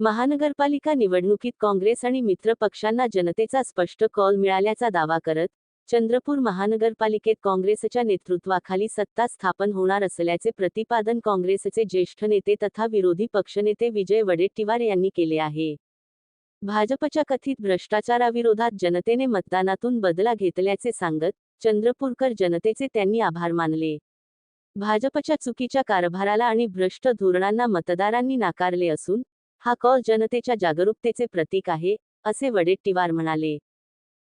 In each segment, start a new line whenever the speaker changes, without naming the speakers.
महानगरपालिका निवडणुकीत काँग्रेस आणि मित्र पक्षांना जनतेचा स्पष्ट कॉल मिळाल्याचा दावा करत चंद्रपूर महानगरपालिकेत काँग्रेसच्या नेतृत्वाखाली सत्ता स्थापन होणार असल्याचे प्रतिपादन काँग्रेसचे ज्येष्ठ नेते तथा विरोधी पक्षनेते विजय वडेट्टीवार यांनी केले आहे. भाजपच्या कथित भ्रष्टाचाराविरोधात जनतेने मतदानातून बदला घेतल्याचे सांगत चंद्रपूरकर जनतेचे त्यांनी आभार मानले. भाजपच्या चुकीच्या कारभाराला आणि भ्रष्ट धोरणांना मतदारांनी नाकारले असून हा कॉल जनतेच्या जागरूकतेचे प्रतीक आहे असे वडेट्टीवार म्हणाले.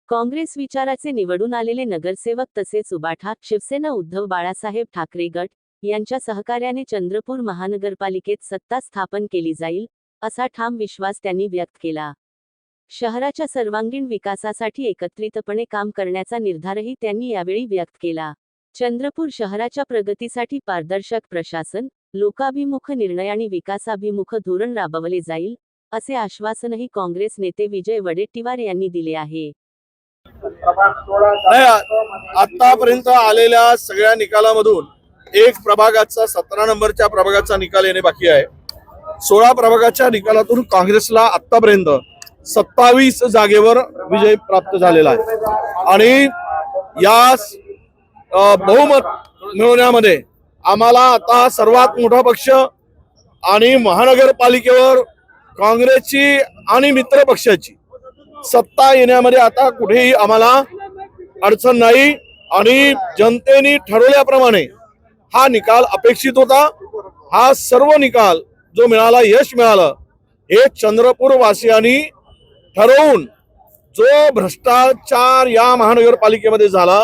काँग्रेस विचाराचे निवडून आलेले नगरसेवक तसेच उबाठा शिवसेना उद्धव बाळासाहेब ठाकरे गट यांच्या सहकार्याने चंद्रपूर महानगरपालिकेत सत्ता स्थापन केली जाईल असा ठाम विश्वास त्यांनी व्यक्त केला. शहराच्या सर्वांगीण विकासासाठी एकत्रितपणे काम करण्याचा निर्धारही त्यांनी यावेळी व्यक्त केला. चंद्रपूर शहराच्या प्रगतीसाठी पारदर्शक प्रशासन लोकाभिमुख निर्णय आणि विकासाभिमुख धोरण राबवले जाईल असे आश्वासनही काँग्रेस नेते विजय वडेट्टीवार यांनी दिले आहे.
आतापर्यंत आलेल्या सगळ्या निकालामधून एक प्रभागाचा सतरा नंबरच्या प्रभागाचा निकाल येणे बाकी आहे. सोळा प्रभागाच्या निकालातून काँग्रेसला आतापर्यंत सत्तावीस जागेवर विजय प्राप्त झालेला आहे. आणि या बहुमत मिळवण्यामध्ये आम्हाला आता सर्वात मोठा पक्ष आणि महानगरपालिकेवर काँग्रेसची आणि मित्र पक्षाची सत्ता येण्यामध्ये आता कुठेही आम्हाला अडचण नाही आणि जनतेने ठरवल्याप्रमाणे हा निकाल अपेक्षित होता. हा सर्व निकाल जो मिळाला यश मिळालं हे चंद्रपूर वासियांनी ठरवून जो भ्रष्टाचार या महानगरपालिकेमध्ये झाला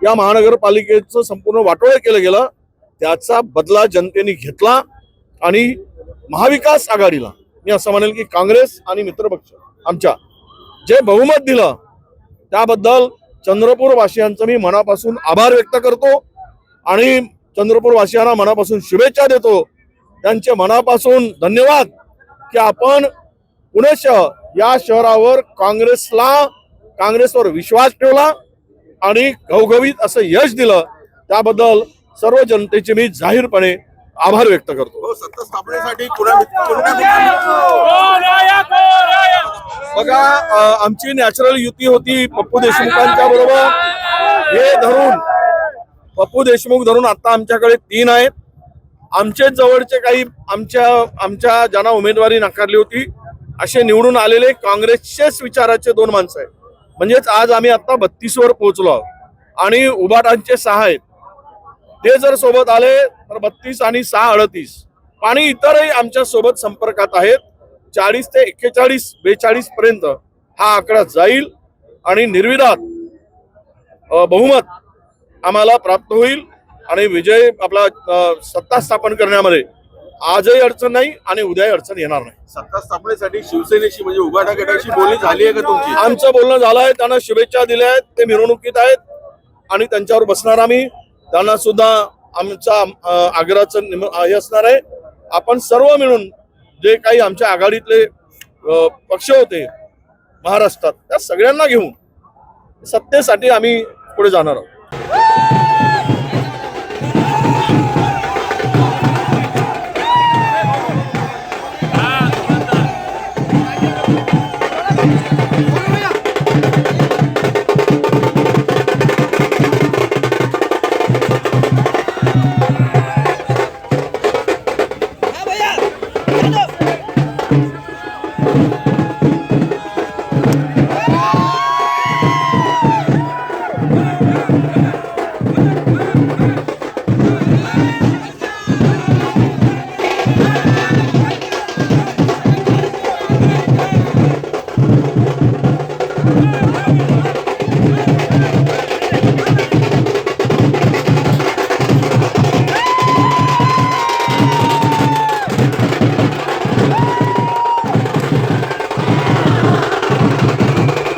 या महानगरपालिकेचं संपूर्ण वाटोळं केलं गेलं. त्याचा बदला जनतेने घेतला आणि महाविकास आघाडीला मी असं म्हणेल की काँग्रेस आणि मित्रपक्ष आमच्या जे बहुमत दिलं त्याबद्दल चंद्रपूर वासियांचं मी मनापासून आभार व्यक्त करतो आणि चंद्रपूर वासियांना मनापासून शुभेच्छा देतो. त्यांचे मनापासून धन्यवाद की आपण पुणे शहर या शहरावर काँग्रेसला काँग्रेसवर विश्वास ठेवला आणि घवघवीत असं यश दिलं. त्याबद्दल सर्व जनतेचे मी जाहीरपणे आभार व्यक्त करतो.
हो सत्ता स्थापनेसाठी
बघा आमची नॅचरल युती होती पप्पू देशमुखांच्या बरोबर. हे धरून पप्पू देशमुख धरून आता आमच्याकडे तीन आहेत. आमचे जवळचे काही आमच्या आमच्या ज्यांना उमेदवारी नाकारली होती असे निवडून आलेले काँग्रेसचेच विचाराचे दोन माणसं आहेत. म्हणजेच आज आम्ही आता बत्तीस वर पोहोचलो आहोत. आणि उबाटांचे सहा आहेत. ते जर सोबत आले तर बत्तीस आणि सहा अडतीस. आणि इतरही आमच्यासोबत संपर्कात आहेत. चाळीस ते एक्केचाळीस बेचाळीस पर्यंत हा आकडा जाईल आणि निर्विवाद अ, बहुमत आम्हाला प्राप्त होईल आणि विजय आपला सत्ता स्थापन करण्यामध्ये आजही अडचण नाही आणि उद्याही अडचण येणार नाही.
सत्ता स्थापनेसाठी शिवसेनेशी म्हणजे उभाटा गटाशी बोलणी झाली आहे का तुमची?
आमचं बोलणं झालं आहे त्यांना शुभेच्छा दिल्या आहेत ते मिरवणुकीत आहेत आणि त्यांच्यावर बसणार आम्ही. त्यांना सुद्धा आमचा आग्रहाचं निम- हे असणार आहे. आपण सर्व मिळून जे काही आमच्या आघाडीतले पक्ष होते महाराष्ट्रात त्या सगळ्यांना घेऊन सत्तेसाठी आम्ही पुढे जाणार आहोत. Thank you.